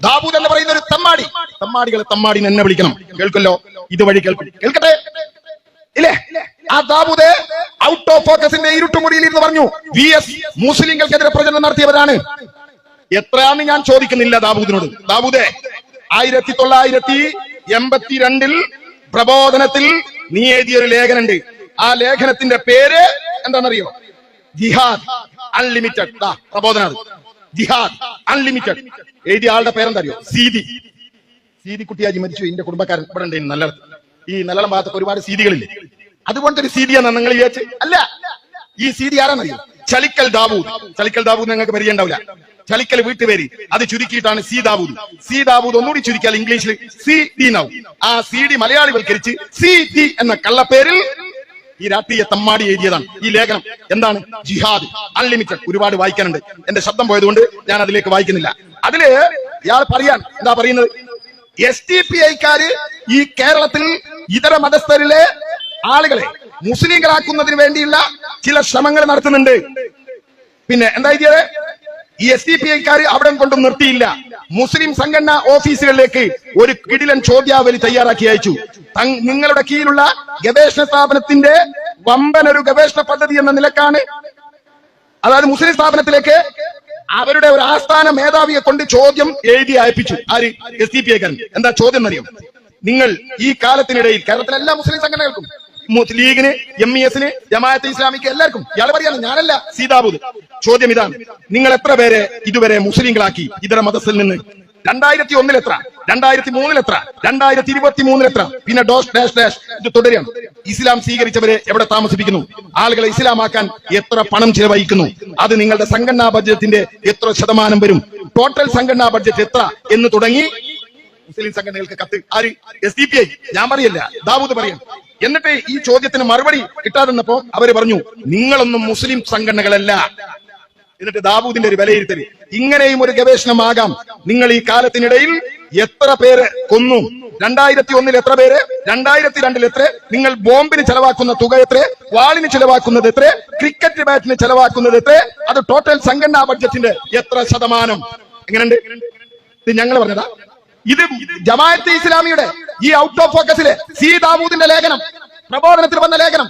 ദാവൂദ് എന്ന് പറയുന്ന ഒരു തമ്മാടി. തമ്മാടികളെ തമ്മാടി എന്നെ വിളിക്കണം. കേൾക്കല്ലോ? ഇതുവഴി കേൾക്കും. കേൾക്കട്ടെ? ഇല്ലേ? ആ ദാവൂദ് ഔട്ട് ഓഫ് ഫോക്കസിന്റെ ഇരുട്ടുമുറിയിൽ ഇരുന്ന് പറഞ്ഞു വി എസ് മുസ്ലിങ്ങൾക്കെതിരെ പ്രചരണം നടത്തിയവരാണ്. എത്രയാന്ന് ഞാൻ ചോദിക്കുന്നില്ല ദാബൂദിനോട് ദാവൂദേ ആയിരത്തി തൊള്ളായിരത്തി എൺപത്തിരണ്ടിൽ പ്രബോധനത്തിൽ നീ എഴുതിയ ഒരു ലേഖനുണ്ട്. ആ ലേഖനത്തിന്റെ പേര് എന്താണെന്നറിയോ? ജിഹാദ് അൺലിമിറ്റഡ്. പ്രബോധന ജിഹാദ് അൺലിമിറ്റഡ് എഴുതിയ ആളുടെ പേരെന്തറിയോ? സീതി. സീതി കുട്ടിയാജി മരിച്ചു. എന്റെ കുടുംബക്കാരൻ ഇവിടെ ഉണ്ട്. നല്ല ഈ നല്ലളം ഭാഗത്തൊക്കെ ഒരുപാട് സീതികളില്ലേ? അതുപോലത്തെ ഒരു സീതിയാണ് നിങ്ങൾ വിചാരിച്ച് അല്ല. ഈ സീതി ആരാന്നറിയോ? ചളിക്കൽ ദാവൂദ്. ചളിക്കൽ ദാവൂദ് നിങ്ങൾക്ക് പരിചയണ്ടാവില്ല ചളിക്കൽ വീട്ടുപേര്. അത് ചുരുക്കിയിട്ടാണ് സി ദാവൂദ്. സി ദാവൂദ് ഒന്നുകൂടി ചുരുക്കിയാൽ ഇംഗ്ലീഷിൽ സി ഡി നൗ ആ സി ഡി മലയാളിവൽക്കരിച്ച് സി ഡി എന്ന കള്ളപ്പേരിൽ ഈ രാഷ്ട്രീയ തമ്മാടി എഴുതിയതാണ്. ഈ ലേഖനം എന്താണ്? ജിഹാദ്. അൺലിമിറ്റഡ് ഒരുപാട് വായിക്കാനുണ്ട്. എന്റെ ശബ്ദം പോയതുകൊണ്ട് ഞാൻ അതിലേക്ക് വായിക്കുന്നില്ല. അതിൽ ഇയാൾ പറയാൻ എന്താ പറയുന്നത്? എസ് ടി പി ഐക്കാര് ഈ കേരളത്തിൽ ഇതര മതസ്ഥരിലെ ആളുകളെ മുസ്ലിങ്ങളാക്കുന്നതിന് വേണ്ടിയുള്ള ചില ശ്രമങ്ങൾ നടത്തുന്നുണ്ട്. പിന്നെ എന്താ എഴുതിയത്? ഈ എസ് ഡി പി ഐക്കാർ അവിടെ കൊണ്ടും നിർത്തിയില്ല. മുസ്ലിം സംഘടനാ ഓഫീസുകളിലേക്ക് ഒരു കിടിലൻ ചോദ്യാവലി തയ്യാറാക്കി അയച്ചു. നിങ്ങളുടെ കീഴിലുള്ള ഗവേഷണ സ്ഥാപനത്തിന്റെ വമ്പൻ ഒരു ഗവേഷണ പദ്ധതി എന്ന നിലക്കാണ്. അതായത് മുസ്ലിം സ്ഥാപനത്തിലേക്ക് അവരുടെ ഒരു ആസ്ഥാന മേധാവിയെ കൊണ്ട് ചോദ്യം എഴുതി അയപ്പിച്ചു. ആര്? എസ് ഡി പി ഐക്കാരൻ എന്താ ചോദ്യം അറിയാം നിങ്ങൾ ഈ കാലത്തിനിടയിൽ കേരളത്തിലെ എല്ലാ മുസ്ലിം സംഘടനകൾക്കും ലീഗിന് എം ഇ എസിന് ജമാഅത്ത് ഇസ്ലാമിക്ക് എല്ലാവർക്കും ഇയാൾ പറയാണ് ഞാനല്ല സീതാബൂദ്. ചോദ്യം ഇതാണ്. നിങ്ങൾ എത്ര പേരെ ഇതുവരെ മുസ്ലിങ്ങളാക്കി ഇതര മതത്തിൽ നിന്ന്? രണ്ടായിരത്തി ഒന്നിൽ എത്ര? രണ്ടായിരത്തി മൂന്നിൽ എത്ര? രണ്ടായിരത്തി ഇരുപത്തി മൂന്നിൽ എത്ര? പിന്നെ ഡോസ് ഡാഷ് ഡാഷ് ഇത് തുടരുകയാണ്. ഇസ്ലാം സ്വീകരിച്ചവരെ എവിടെ താമസിപ്പിക്കുന്നു? ആളുകളെ ഇസ്ലാമാക്കാൻ എത്ര പണം ചിലവഴിക്കുന്നു? അത് നിങ്ങളുടെ സംഘടനാ ബഡ്ജറ്റിന്റെ എത്ര ശതമാനം വരും? ടോട്ടൽ സംഘടനാ ബഡ്ജറ്റ് എത്ര എന്ന് തുടങ്ങി? മുസ്ലിം സംഘടനകൾക്ക് കത്ത്. ആര്? S D P I. ഞാൻ പറയല്ല. ദാവൂദ് പറയും എന്നിട്ട് ഈ ചോദ്യത്തിന് മറുപടി കിട്ടാതെന്നപ്പോ അവർ പറഞ്ഞു നിങ്ങളൊന്നും മുസ്ലിം സംഘടനകളല്ല. എന്നിട്ട് ദാവൂദിന്റെ ഒരു വിലയിരുത്തൽ ഇങ്ങനെയും ഒരു ഗവേഷണമാകാം. നിങ്ങൾ ഈ കാലത്തിനിടയിൽ എത്ര പേര് കൊന്നു? രണ്ടായിരത്തി ഒന്നിൽ എത്ര പേര്? രണ്ടായിരത്തി രണ്ടിൽ എത്ര? നിങ്ങൾ ബോംബിന് ചെലവാക്കുന്ന തുക എത്ര? വാളിന് ചെലവാക്കുന്നത് എത്ര? ക്രിക്കറ്റ് ബാറ്റിന് ചെലവാക്കുന്നത് എത്ര? അത് ടോട്ടൽ സംഘടനാ ബഡ്ജറ്റിന്റെ എത്ര ശതമാനം? എങ്ങനെയുണ്ട്? ഇത് ഞങ്ങൾ പറഞ്ഞതാ. ഇത് ജമാഅത്ത് ഇസ്ലാമിയുടെ ഈ ഔട്ട് ഓഫ് ഫോക്കസിലെ സി ദാവൂദിന്റെ ലേഖനം പ്രബോധനത്തിൽ വന്ന ലേഖനം.